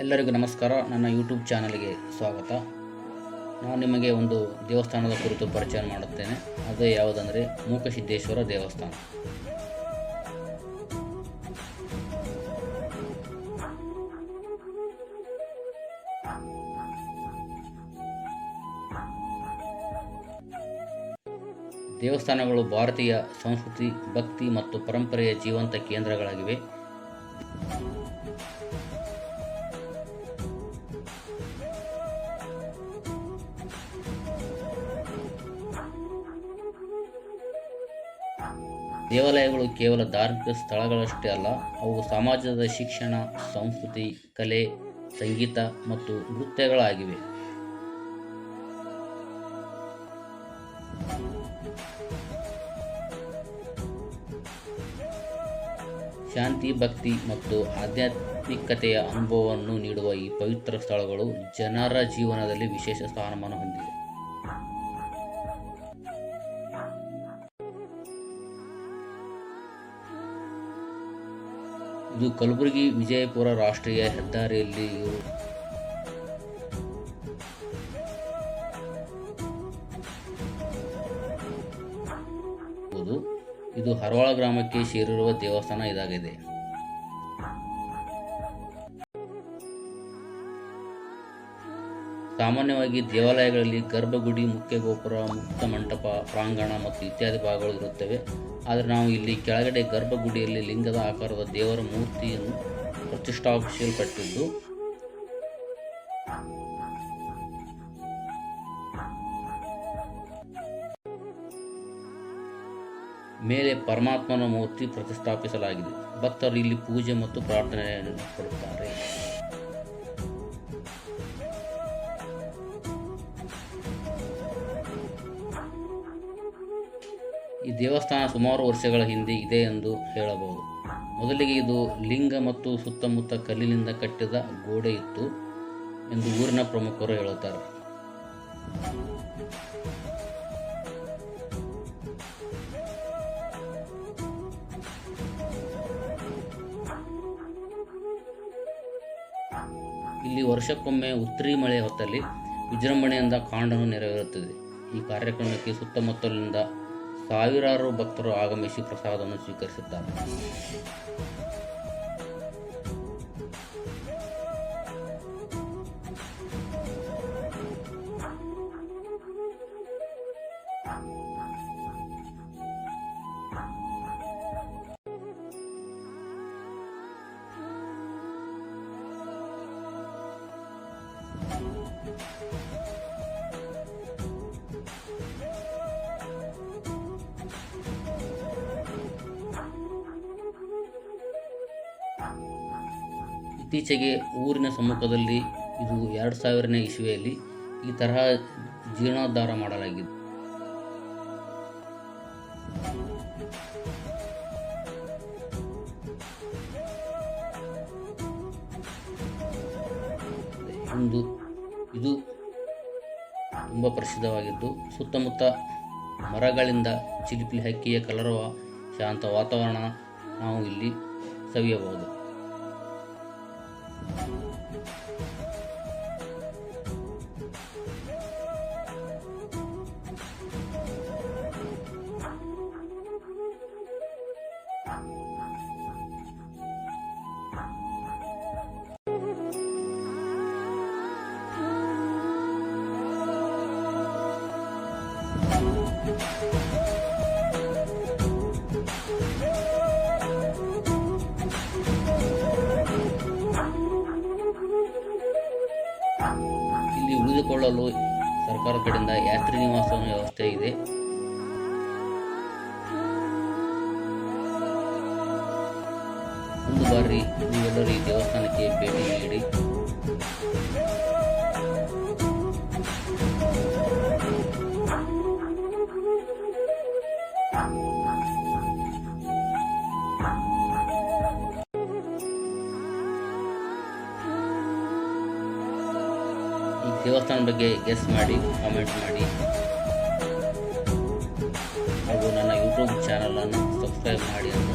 ಎಲ್ಲರಿಗೂ ನಮಸ್ಕಾರ. ನನ್ನ ಯೂಟ್ಯೂಬ್ ಚಾನಲ್ಗೆ ಸ್ವಾಗತ. ನಾನು ನಿಮಗೆ ಒಂದು ದೇವಸ್ಥಾನದ ಕುರಿತು ಪರಿಚಯ ಮಾಡುತ್ತೇನೆ. ಅದು ಯಾವುದಂದರೆ ಮೂಕಸಿದ್ದೇಶ್ವರ ದೇವಸ್ಥಾನ. ದೇವಸ್ಥಾನಗಳು ಭಾರತೀಯ ಸಂಸ್ಕೃತಿ, ಭಕ್ತಿ ಮತ್ತು ಪರಂಪರೆಯ ಜೀವಂತ ಕೇಂದ್ರಗಳಾಗಿವೆ. ದೇವಾಲಯಗಳು ಕೇವಲ ಧಾರ್ಮಿಕ ಸ್ಥಳಗಳಷ್ಟೇ ಅಲ್ಲ, ಅವು ಸಮಾಜದ ಶಿಕ್ಷಣ, ಸಂಸ್ಕೃತಿ, ಕಲೆ, ಸಂಗೀತ ಮತ್ತು ನೃತ್ಯಗಳಾಗಿವೆ. ಶಾಂತಿ, ಭಕ್ತಿ ಮತ್ತು ಆಧ್ಯಾತ್ಮಿಕತೆಯ ಅನುಭವವನ್ನು ನೀಡುವ ಈ ಪವಿತ್ರ ಸ್ಥಳಗಳು ಜನರ ಜೀವನದಲ್ಲಿ ವಿಶೇಷ ಸ್ಥಾನಮಾನ ಹೊಂದಿವೆ. ಇದು ಕಲಬುರಗಿ ವಿಜಯಪುರ ರಾಷ್ಟ್ರೀಯ ಹೆದ್ದಾರಿಯಲ್ಲಿ ಇರುವುದು. ಇದು ಹರವಾಳ ಗ್ರಾಮಕ್ಕೆ ಸೇರಿರುವ ದೇವಸ್ಥಾನ ಇದಾಗಿದೆ ಸಾಮಾನ್ಯವಾಗಿ ದೇವಾಲಯಗಳಲ್ಲಿ ಗರ್ಭಗುಡಿ ಮುಖ್ಯ ಗೋಪುರ ಮುಕ್ತ ಮಂಟಪ, ಪ್ರಾಂಗಣ ಮತ್ತು ಇತ್ಯಾದಿ ಭಾಗಗಳು ಇರುತ್ತವೆ. ಆದರೆ ನಾವು ಇಲ್ಲಿ ಕೆಳಗಡೆ ಗರ್ಭಗುಡಿಯಲ್ಲಿ ಲಿಂಗದ ಆಕಾರದ ದೇವರ ಮೂರ್ತಿಯನ್ನು ಪ್ರತಿಷ್ಠಾಪಿಸಲ್ಪಟ್ಟಿದ್ದು, ಮೇಲೆ ಪರಮಾತ್ಮನ ಮೂರ್ತಿ ಪ್ರತಿಷ್ಠಾಪಿಸಲಾಗಿದೆ. ಭಕ್ತರು ಇಲ್ಲಿ ಪೂಜೆ ಮತ್ತು ಪ್ರಾರ್ಥನೆಯನ್ನು ಕೊಡುತ್ತಾರೆ ಈ ದೇವಸ್ಥಾನ ಸುಮಾರು ವರ್ಷಗಳ ಹಿಂದೆ ಇದೆ ಎಂದು ಹೇಳಬಹುದು. ಮೊದಲಿಗೆ ಇದು ಲಿಂಗ ಮತ್ತು ಸುತ್ತಮುತ್ತ ಕಲ್ಲಿನಿಂದ ಕಟ್ಟಿದ ಗೋಡೆ ಇತ್ತು ಎಂದು ಊರಿನ ಪ್ರಮುಖರು ಹೇಳುತ್ತಾರೆ. ಇಲ್ಲಿ ವರ್ಷಕ್ಕೊಮ್ಮೆ ಉತ್ತರಿ ಮಳೆ ಹೊತ್ತಲ್ಲಿ ವಿಜೃಂಭಣೆಯಿಂದ ಕಾಂಡನು ನೆರವೇರುತ್ತದೆ. ಈ ಕಾರ್ಯಕ್ರಮಕ್ಕೆ ಸುತ್ತಮುತ್ತಲಿನಿಂದ ಸಾವಿರಾರು ಭಕ್ತರು ಆಗಮಿಸಿ ಪ್ರಸಾದವನ್ನು ಸ್ವೀಕರಿಸುತ್ತಾರೆ. ಇತ್ತೀಚೆಗೆ ಊರಿನ ಸಮ್ಮುಖದಲ್ಲಿ ಇದು ಎರಡು ಸಾವಿರನೇ ಇಸುವೆಯಲ್ಲಿ ಈ ತರಹ ಜೀರ್ಣೋದ್ಧಾರ ಮಾಡಲಾಗಿದೆ ಒಂದು ಇದು ತುಂಬ ಪ್ರಸಿದ್ಧವಾಗಿದ್ದು, ಸುತ್ತಮುತ್ತ ಮರಗಳಿಂದ ಚಿಲಿಪಿಲಿ ಹಕ್ಕಿಯ ಕಲರವ ಶಾಂತ ವಾತಾವರಣ ನಾವು ಇಲ್ಲಿ ಸವಿಯಬಹುದು. Thank you. ಉಳಿದುಕೊಳ್ಳಲು ಸರ್ಕಾರ ಕಡೆಯಿಂದ ಯಾತ್ರಿ ನಿವಾಸ ವ್ಯವಸ್ಥೆ ಇದೆ. ಒಂದು ಬಾರಿ ನೀವೆಲ್ಲರೂ ಈ ದೇವಸ್ಥಾನಕ್ಕೆ ಭೇಟಿ ನೀಡಿ. ಈ ದೇವಸ್ಥಾನ ಬಗ್ಗೆ ಗೆಸ್ ಮಾಡಿ ಕಾಮೆಂಟ್ ಮಾಡಿ. ಹಾಗೂ ನನ್ನ ಯೂಟ್ಯೂಬ್ ಚಾನಲನ್ನು ಸಬ್ಸ್ಕ್ರೈಬ್ ಮಾಡಿ ಅಂತ